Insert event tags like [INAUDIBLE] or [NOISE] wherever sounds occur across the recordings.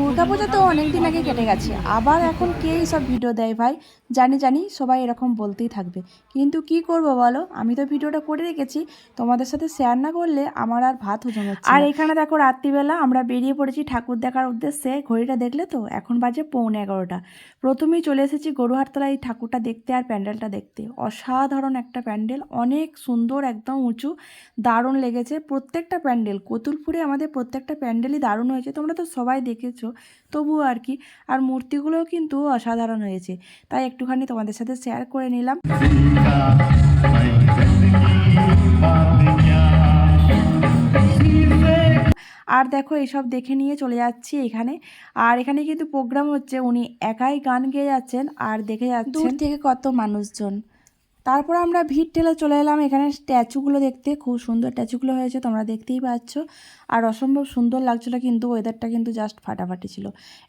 দুর্গাপূজা তো অনেক দিন আগে কেটে গেছে। আবার এখন কে সব ভিডিও দেয় ভাই? জানি জানি, সবাই এরকম বলতেই থাকবে। কিন্তু কি করব বলো? আমি তো ভিডিওটা করে রেখেছি। তোমাদের সাথে শেয়ার না করলে আমার আর ভাত হজম হচ্ছে আর এখানে দেখো রাত্রিবেলা আমরা বেরিয়ে পড়েছি ঠাকুর দেখার উদ্দেশ্যে। ঘড়িটা দেখলে তো? এখন বাজে পৌনে এগারোটা। প্রথমেই চলে এসেছি গরুহাটতলা এই ঠাকুরটা দেখতে আর প্যান্ডেলটা দেখতে। অসাধারণ একটা প্যান্ডেল। অনেক সুন্দর, একদম উঁচু, দারুণ লেগেছে। প্রত্যেকটা প্যান্ডেল, কতুলপুরে আমাদের প্রত্যেকটা প্যান্ডেলই দারুণ হয়েছে। তোমরা তো সবাই দেখেছ। তবুও আর কি। আর মূর্তিগুলোও কিন্তু অসাধারণ হয়েছে। তাই একটুখানি তোমাদের সাথে শেয়ার করে নিলাম। আর দেখো এসব দেখে নিয়ে চলে যাচ্ছি এখানে। আর এখানে কিন্তু প্রোগ্রাম হচ্ছে উনি একাই গান গেয়ে যাচ্ছেন আর দেখে যাচ্ছেন দূর থেকে কত মানুষজন। তারপর আমরা ভিড় ঠেলে চলে এলাম। এখানে স্ট্যাচুগুলো দেখতে খুব সুন্দর স্ট্যাচুগুলো হয়েছে, তোমরা দেখতেই পাচ্ছ। আর অসম্ভব সুন্দর লাগছিল কিন্তু ওয়েদারটা কিন্তু জাস্ট ফাটাফাটি ছিল।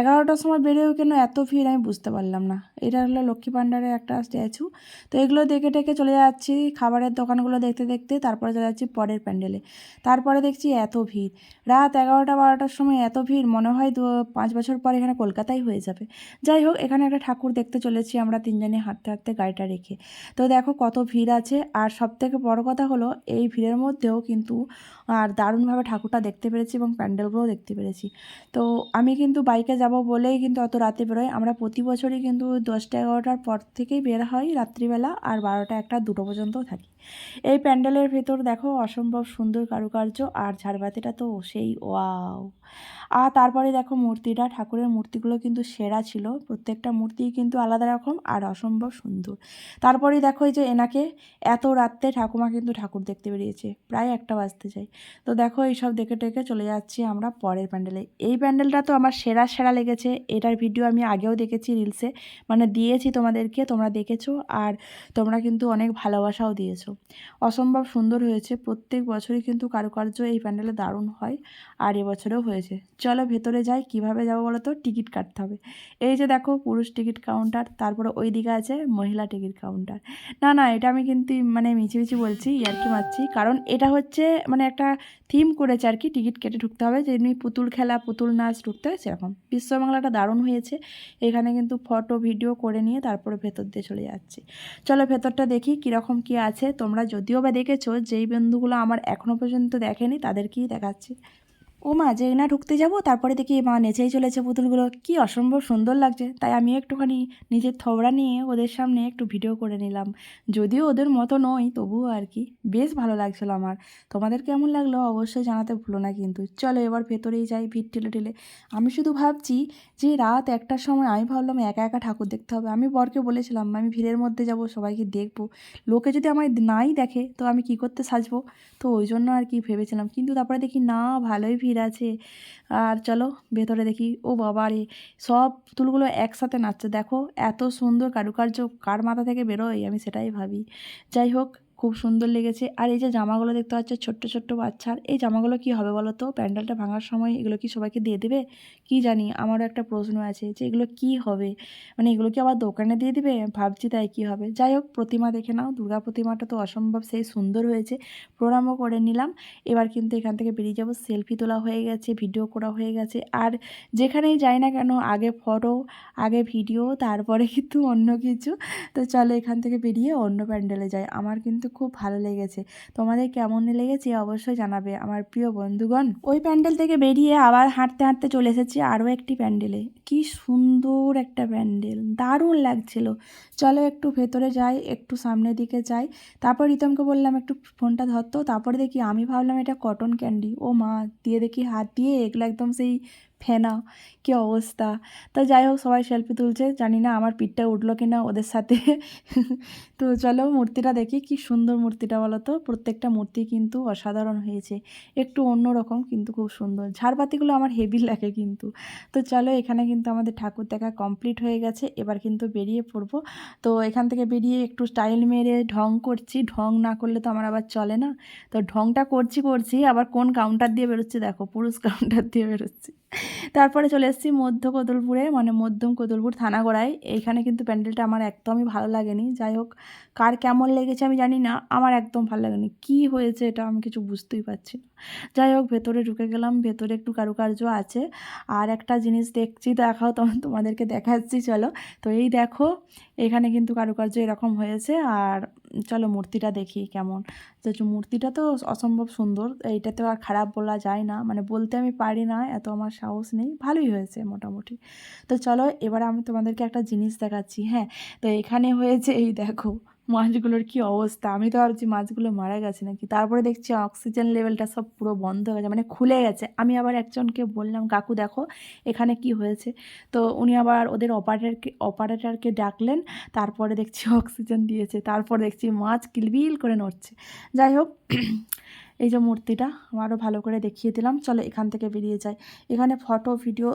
এগারোটার সময় বেরোয় কেন এত ভিড় আমি বুঝতে পারলাম না। এটা হলো লক্ষ্মী ভাণ্ডারের একটা স্ট্যাচু। তো এগুলো দেখে টেকে চলে যাচ্ছি, খাবারের দোকানগুলো দেখতে দেখতে, তারপরে চলে যাচ্ছি পরের প্যান্ডেলে। তারপরে দেখছি এত ভিড়। রাত এগারোটা বারোটার সময় এত ভিড়, মনে হয় দু, পাঁচ বছর পর এখানে কলকাতায় হয়ে যাবে। যাই হোক, এখানে একটা ঠাকুর দেখতে চলেছি, আমরা তিনজনে হাঁটতে হাঁটতে গাড়িটা রেখে। তো দেখো কত ভিড় আছে। আর সব থেকে বড়ো কথা হলো, এই ভিড়ের মধ্যেও কিন্তু, আর দারুণভাবে ঠাকুরটা দেখতে পেরেছি এবং প্যান্ডেলগুলোও দেখতে পেরেছি। তো আমি কিন্তু বাইকে যাব বলেই কিন্তু অত রাতে বেরোই। আমরা প্রতি বছরই কিন্তু দশটা এগারোটার পর থেকেই বের হয় রাত্রিবেলা, আর বারোটা একটা দুটো পর্যন্তও থাকি। এই প্যান্ডেলের ভেতর দেখো অসম্ভব সুন্দর কারুকার্য আর ঝাড়বাতিটা তো সেই ওয়াও। আর তারপরে দেখো মূর্তিটা, ঠাকুরের মূর্তিগুলো কিন্তু সেরা ছিল। প্রত্যেকটা মূর্তি কিন্তু আলাদা রকম আর অসম্ভব সুন্দর। তারপরেই দেখো এই যে এনাকে এত রাত্রে ঠাকুমা কিন্তু ঠাকুর দেখতে বেরিয়েছে, প্রায় একটা বাজতে যায়। তো দেখো এইসব দেখে টেকে চলে যাচ্ছি আমরা পরের প্যান্ডেলে। এই প্যান্ডেলটা তো আমার সেরা সেরা লেগেছে। এটার ভিডিও আমি আগেও দেখেছি রিলসে মানে দিয়েছি তোমাদেরকে, তোমরা দেখেছ আর তোমরা কিন্তু অনেক ভালোবাসাও দিয়েছ। অসম্ভব সুন্দর হয়েছে। প্রত্যেক বছরই কিন্তু কারুকার্য এই প্যান্ডেলে দারুণ হয় আর এবছরেও হয়েছে। চলো ভেতরে যাই, কীভাবে যাব বলো তো টিকিট কাটতে হবে। এই যে দেখো, পুরুষ টিকিট কাউন্টার, তারপরে ওই দিকে আছে মহিলা টিকিট কাউন্টার। না না, এটা আমি কিন্তু মানে মিছিমিছি বলছি, ইয়ার্কি মারছি। কারণ এটা হচ্ছে মানে একটা থিম করেছে আর কি, টিকিট কেটে ঢুকতে হবে। যেমনি পুতুল খেলা, পুতুল নাচ ঢুকতে হয়, সেরকম। বিশ্ববাংলাটা দারুণ হয়েছে। এখানে কিন্তু ফটো, ভিডিও করে নিয়ে তারপরে ভেতর দিয়ে চলে যাচ্ছি। চলো ভেতরটা দেখি কীরকম কী আছে। তোমরা যদিও বা দেখেছ যেই বন্ধুগুলো আমার এখনও পর্যন্ত দেখেনি তাদেরকেই দেখাচ্ছি। ও মা যেই না ঢুকতে যাব, তারপরে দেখি মা নেচেই চলেছে পুতুলগুলো। কি অসম্ভব সুন্দর লাগছে। তাই আমি একটুখানি নিজের থবড়া নিয়ে ওদের সামনে একটু ভিডিও করে নিলাম। যদিও ওদের মতো নয় তবুও আর কি। বেশ ভালো লাগছিল আমার। তোমাদের কেমন লাগল অবশ্যই জানাতে ভুলো না কিন্তু। চলো এবার ভেতরেই যাই ভিড় ঠেলে ঠেলে আমি শুধু ভাবছি যে রাত একটার সময় আমি ভাবলাম একা একা ঠাকুর দেখতে হবে। আমি বরকে বলেছিলাম, আমি ভিড়ের মধ্যে যাব, সবাইকে দেখব। লোকে যদি আমায় নাই দেখে, তো আমি কি করতে সাজবো? তো ওই জন্য আর কি ভেবেছিলাম। কিন্তু তারপরে দেখি না, ভালোই ভিড় আছে। আর চলো ভেতরে দেখি, ও বাবা রে, সব পুতুলগুলো একসাথে নাচছে। দেখো, এত সুন্দর কারুকার্য কার মাথা থেকে বেরোয়? আমি সেটাই ভাবি। যাই হোক খুব সুন্দর লেগেছে। আর এই যে জামাগুলো দেখতে পাচ্ছ, ছোট্ট ছোট্ট বাচ্চার, এই জামাগুলো কি হবে বলো তো? প্যান্ডেলটা ভাঙার সময় এগুলো কি সবাইকে দিয়ে দেবে? কি জানি, আমারও একটা প্রশ্ন আছে যে এগুলো কি হবে? মানে এগুলো কি আবার দোকানে দিয়ে দিবে? ভাবছি তাই কি হবে। যাই হোক, প্রতিমা দেখে নাও, দুর্গা প্রতিমাটা তো অসম্ভব সেই সুন্দর হয়েছে। প্রণামও করে নিলাম। এবার কিন্তু এখান থেকে বেরিয়ে যাব। সেলফি তোলা হয়ে গেছে, ভিডিও করা হয়ে গেছে। আর যেখানেই যাই না কেন, আগে ফটো, আগে ভিডিও, তারপরে কিন্তু অন্য কিছু। তো চলো এখান থেকে বেরিয়ে অন্য প্যান্ডেলে যাই। আমার কিন্তু খুব ভালো লেগেছে। তোমাদের কেমন লেগেছে অবশ্যই জানাবে আমার প্রিয় বন্ধুগণ। ওই প্যান্ডেল থেকে বেরিয়ে আবার হাঁটতে হাঁটতে চলে এসেছি আরও একটি প্যান্ডেলে। কি সুন্দর একটা প্যান্ডেল, দারুণ লাগছিল। চলো একটু ভেতরে যাই, একটু সামনের দিকে যাই। তারপর রিতমকে বললাম, একটু ফোনটা ধরতো তারপরে দেখি, আমি ভাবলাম এটা কটন ক্যান্ডি। ও মা, দিয়ে দেখি হাত দিয়ে এগুলো একদম সেই ফেনা, কী অবস্থা? তো যাই হোক, সবাই সেলফি তুলছে, জানি না আমার পিঠটা উঠল কি না ওদের সাথে। [LAUGHS] তো চলো মূর্তিটা দেখি, কি সুন্দর মূর্তিটা বলো তো প্রত্যেকটা মূর্তি কিন্তু অসাধারণ হয়েছে, একটু অন্যরকম কিন্তু খুব সুন্দর। ঝাড়বাতিগুলো আমার হেভি লাগে কিন্তু। তো চলো এখানে কিন্তু আমাদের ঠাকুর দেখা কমপ্লিট হয়ে গেছে, এবার কিন্তু বেরিয়ে পড়ব। তো এখান থেকে বেরিয়ে একটু স্টাইল মেরে ঢং করছি, ঢং না করলে তো আমার আবার চলে না। তো ঢংটা করছি করছি, আবার কোন কাউন্টার দিয়ে বেরোচ্ছে দেখো, পুরুষ কাউন্টার দিয়ে বেরোচ্ছি। তারপরে চলে এসেছি মধ্য কদলপুরে মানে মধ্যম কদলপুর থানাগড়ায় এইখানে কিন্তু প্যান্ডেলটা আমার একদমই ভালো লাগেনি। যাই হোক, কার কেমন লেগেছে আমি জানি না, আমার একদম ভালো লাগেনি। কি হয়েছে এটা আমি কিছু বুঝতেই পারছি না। যাই হোক, ভেতরে ঢুকে গেলাম, ভেতরে একটু কারুকার্য আছে। আর একটা জিনিস দেখছি, দেখাও তখন তোমাদেরকে দেখাচ্ছি, চলো। তো এই দেখো, এখানে কিন্তু কারুকার্য এরকম হয়েছে। আর চলো মূর্তিটা দেখি কেমন। তো মূর্তিটা তো অসম্ভব সুন্দর, এইটা তো আর খারাপ বলা যায় না। মানে বলতে আমি পারি না, এত আমার সাহস নেই, ভালোই হয়েছে মোটামুটি। তো চলো এবার আমি তোমাদেরকে একটা জিনিস দেখাচ্ছি হ্যাঁ? তো এখানে হয়েছে, এই দেখো। মাছগুলোর কি অবস্থা? আমি তো ভাবছি মাছগুলো মারা গেছে নাকি? তারপরে দেখছি অক্সিজেন লেভেলটা সব পুরো বন্ধ হয়ে গেছে মানে খুলে গেছে। আমি আবার একজনকে বললাম, কাকু দেখো, এখানে কি হয়েছে? তো উনি আবার ওদের অপারেটারকে অপারেটারকে ডাকলেন, তারপরে দেখছি অক্সিজেন দিয়েছে, তারপর দেখছি মাছ কিলবিল করে নড়ছে। যাই হোক এই যে মূর্তিটা আরও ভালো করে দেখিয়ে দিলাম। চলো এখান থেকে বেরিয়ে যাই। এখানে ফটো ভিডিও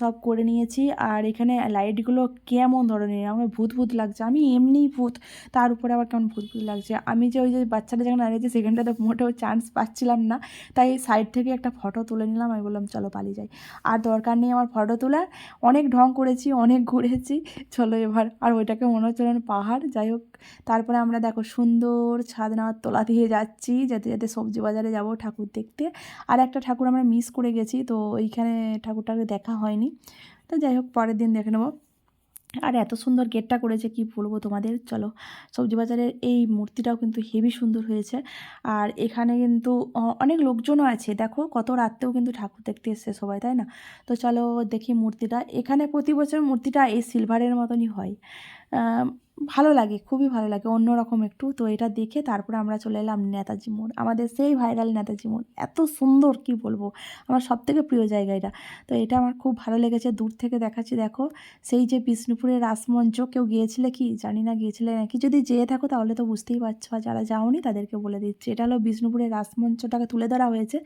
সব করে নিয়েছি। আর এখানে লাইটগুলো কেমন ধরনের? আমার ভূত ভূত লাগছে। আমি এমনিই ভূত। তার উপরে আবার কেমন ভূত ভূত লাগছে? আমি যে ওই যে বাচ্চাটা যখন দাঁড়িয়েছে সেখানটাতে মোটেও চান্স পাচ্ছিলাম না। তাই সাইড থেকে একটা ফটো তুলে নিলাম। আমি বললাম, চলো পালিয়ে যাই। আর দরকার নেই আমার ফটো তোলার। অনেক ঢং করেছি, অনেক ঘুরেছি। চলো এবার। আর ওইটাকে মনে হচ্ছে যেন পাহাড়। যাই হোক, তারপরে আমরা দেখো সুন্দর ছাদনার তোলা দিয়ে যাচ্ছি, যাতে যাতে সবজি বাজারে যাব ঠাকুর দেখতে। আর একটা ঠাকুর আমরা মিস করে গেছি, তো ওইখানে ঠাকুরটাকে দেখা হয়নি। তো যাই হোক, পরের দিন দেখে নেব। আর এত সুন্দর গেটটা করেছে, কি বলব তোমাদের? চলো সবজি বাজারের এই মূর্তিটাও কিন্তু হেভি সুন্দর হয়েছে। আর এখানে কিন্তু অনেক লোকজনও আছে। দেখো, কত রাত্রেও কিন্তু ঠাকুর দেখতে এসছে সবাই, তাই না? তো চলো দেখি মূর্তিটা। এখানে প্রতি বছর মূর্তিটা এই সিলভারের মতনই হয়। ভালো লাগে, খুবই ভালো লাগে, অন্যরকম একটু। তো এটা দেখে তারপরে আমরা চলে এলাম নেতাজি মোড়। আমাদের সেই ভাইরাল নেতাজি মোড়। এত সুন্দর কি বলব? আমার সব থেকে প্রিয় জায়গা এটা। তো এটা আমার খুব ভালো লেগেছে। দূর থেকে দেখাচ্ছি, দেখো। সেই যে বিষ্ণুপুরের রাসমঞ্চ, কেউ গিয়েছিলে কি? জানি না, গিয়েছিলে নাকি যদি যেয়ে থাকো তাহলে তো বুঝতেই পারছ। আর যারা যাওনি তাদেরকে বলে দিচ্ছি। এটা হলো বিষ্ণুপুরের রাসমঞ্চটাকে তুলে ধরা হয়েছে।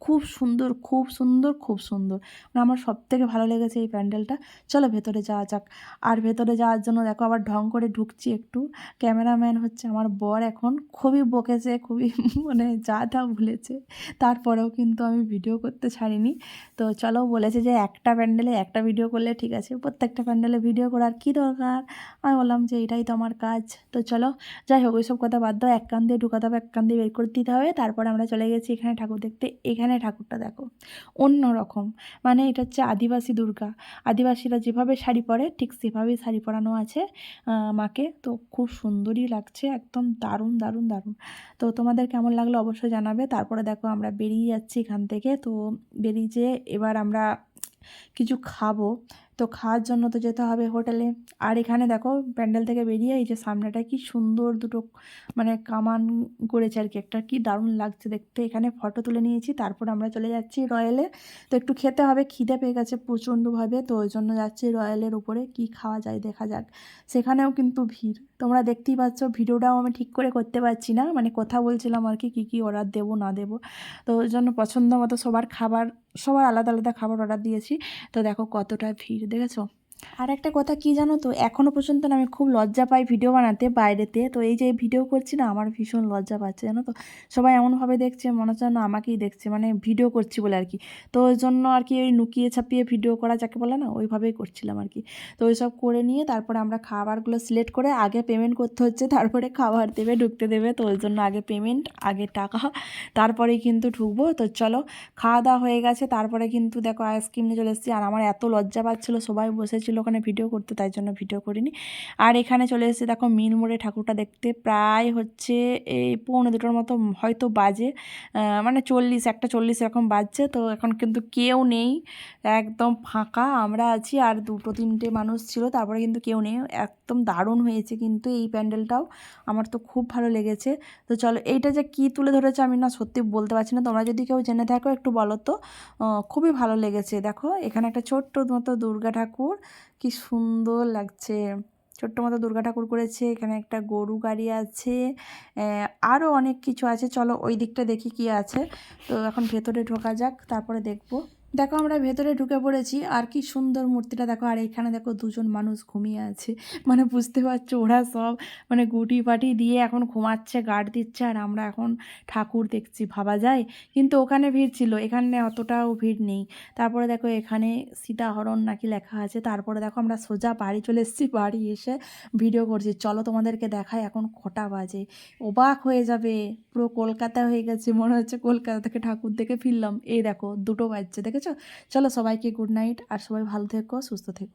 খুব সুন্দর খুব সুন্দর খুব সুন্দর। মানে আমার সব থেকে ভালো লেগেছে এই প্যান্ডেলটা। চলো ভেতরে যাওয়া যাক। আর ভেতরে যাওয়ার জন্য দেখো আবার ঢং করে ঢুকছি একটু। ক্যামেরাম্যান হচ্ছে আমার বর এখন। খুবই বকেছে, খুবই [LAUGHS] মানে যা তা ভুলেছে তারপরেও কিন্তু আমি ভিডিও করতে ছাড়িনি। তো চলো বলেছে যে একটা প্যান্ডেলে একটা ভিডিও করলে ঠিক আছে। প্রত্যেকটা প্যান্ডেলে ভিডিও করার কী দরকার? আমি বললাম যে এটাই তো আমার কাজ। তো চলো, যাই হোক, ওইসব কথা বাদ দাও। এক কান দিয়ে ঢুকাতে হবে, এক কান দিয়ে বের করে দিতে হবে। তারপরে আমরা চলে গেছি এখানে ঠাকুর দেখতে। এখানে ঠাকুরটা দেখো। অন্য রকম মানে এটা হচ্ছে আদিবাসী দুর্গা। আদিবাসীরা যেভাবে শাড়ি পরে, ঠিক সেভাবেই শাড়ি পরানো আছে। মাকে। তো খুব সুন্দরই লাগছে, একদম দারুণ দারুণ দারুণ। তো তোমাদের কেমন লাগল অবশ্যই জানাবে। তারপরে দেখো আমরা বেরিয়ে যাচ্ছি এখান থেকে। তো বেরিয়ে যেয়ে এবার আমরা কিছু খাব। তো খাওয়ার জন্য তো যেতে হবে হোটেলে। আর এখানে দেখো, প্যান্ডেল থেকে বেরিয়ে এই যে সামনেটা কি সুন্দর দুটো মানে কামান করেছে আর কি। একটা কি দারুণ লাগছে দেখতে। এখানে ফটো তুলে নিয়েছি, তারপর আমরা চলে যাচ্ছি রয়্যালে তো একটু খেতে হবে, খিদে পেয়ে গেছে প্রচণ্ডভাবে, তো ওই জন্য যাচ্ছি রয়্যালের উপরে। কি খাওয়া যায় দেখা যাক। সেখানেও কিন্তু ভিড়। তোমরা দেখতেই পাচ্ছ, ভিডিওটাও আমি ঠিক করে করতে পারছি না। মানে কথা বলছিলাম আর কি, কী কী অর্ডার দেবো, না দেবো। তো ওই জন্য পছন্দ মতো সবার খাবার, সবার আলাদা আলাদা খাবার অর্ডার দিয়েছি। তো দেখো কতটা ভিড়, দেখেছ? আর একটা কথা কি জানো তো? এখনও পর্যন্ত আমি খুব লজ্জা পাই ভিডিও বানাতে বাইরেতে। তো এই যে ভিডিও করছি না, আমার ভীষণ লজ্জা পাচ্ছে জানো তো? সবাই এমনভাবে দেখছে, মনে হচ্ছে না আমাকেই দেখছে মানে ভিডিও করছি বলে আর কি। তো ওই জন্য আর কি ওই লুকিয়ে ছাপিয়ে ভিডিও করা যাকে বলে না, ওইভাবেই করছিলাম আর কি। তো ওইসব করে নিয়ে তারপরে আমরা খাবারগুলো সিলেক্ট করে আগে পেমেন্ট করতে হচ্ছে, তারপরে খাবার দেবে, ঢুকতে দেবে। তো ওই জন্য আগে পেমেন্ট আগে টাকা, তারপরেই কিন্তু ঢুকবো। তো চলো, খাওয়া দাওয়া হয়ে গেছে, তারপরে কিন্তু দেখো আইসক্রিম নিয়ে চলে এসেছি। আর আমার এত লজ্জা পাচ্ছিলো, সবাই বসেছিল। ওখানে ভিডিও করতে, তাই জন্য ভিডিও করিনি। আর এখানে চলে এসেছি, দেখো মিন মোড়ে ঠাকুরটা দেখতে প্রায় হচ্ছে এই পৌনে দুটোর মতো, হয়তো বাজে মানে চল্লিশ, একটা চল্লিশ এরকম বাজছে। তো এখন কিন্তু কেউ নেই, একদম ফাঁকা, আমরা আছি আর দুটো তিনটে মানুষ ছিল, তারপরে কিন্তু কেউ নেই। একদম দারুণ হয়েছে কিন্তু এই প্যান্ডেলটাও, আমার তো খুব ভালো লেগেছে। তো চলো, এইটা যে কী তুলে ধরেছে আমি না সত্যি বলতে পারছি না। তোমরা যদি কেউ জেনে থাকো একটু বলো তো খুবই ভালো লেগেছে। দেখো, এখানে একটা ছোট্ট মতো দুর্গা ঠাকুর কি সুন্দর লাগছে। ছোট্ট মতো দুর্গা ঠাকুর করেছে এখানে একটা গরু গাড়ি আছে আরও অনেক কিছু আছে। চলো ওই দিকটা দেখি কি আছে। তো এখন ভেতরে ঢোকা যাক, তারপরে দেখব। দেখো আমরা ভেতরে ঢুকে পড়েছি, আর কি সুন্দর মূর্তিটা। দেখো, আর এখানে দেখো দুজন মানুষ ঘুমিয়ে আছে। মানে বুঝতে পারছ, ওরা সব মানে গুটি পাটি দিয়ে এখন ঘুমাচ্ছে, গার্ড দিচ্ছে, আর আমরা এখন ঠাকুর দেখছি, ভাবা যায়? কিন্তু ওখানে ভিড় ছিল, এখানে অতটাও ভিড় নেই। তারপরে দেখো, এখানে সীতাহরণ নাকি লেখা আছে। তারপরে দেখো, আমরা সোজা বাড়ি চলে এসেছি, বাড়ি এসে ভিডিও করছি। চলো তোমাদেরকে দেখায় এখন কটা বাজে। অবাক হয়ে যাবে, পুরো কলকাতা হয়ে গেছে, মনে হচ্ছে কলকাতা থেকে ঠাকুর দেখে ফিরলাম। এই দেখো, দুটো বাজছে দেখেছ চলো সবাইকে গুড নাইট আর সবাই ভালো থেকো সুস্থ থেকো।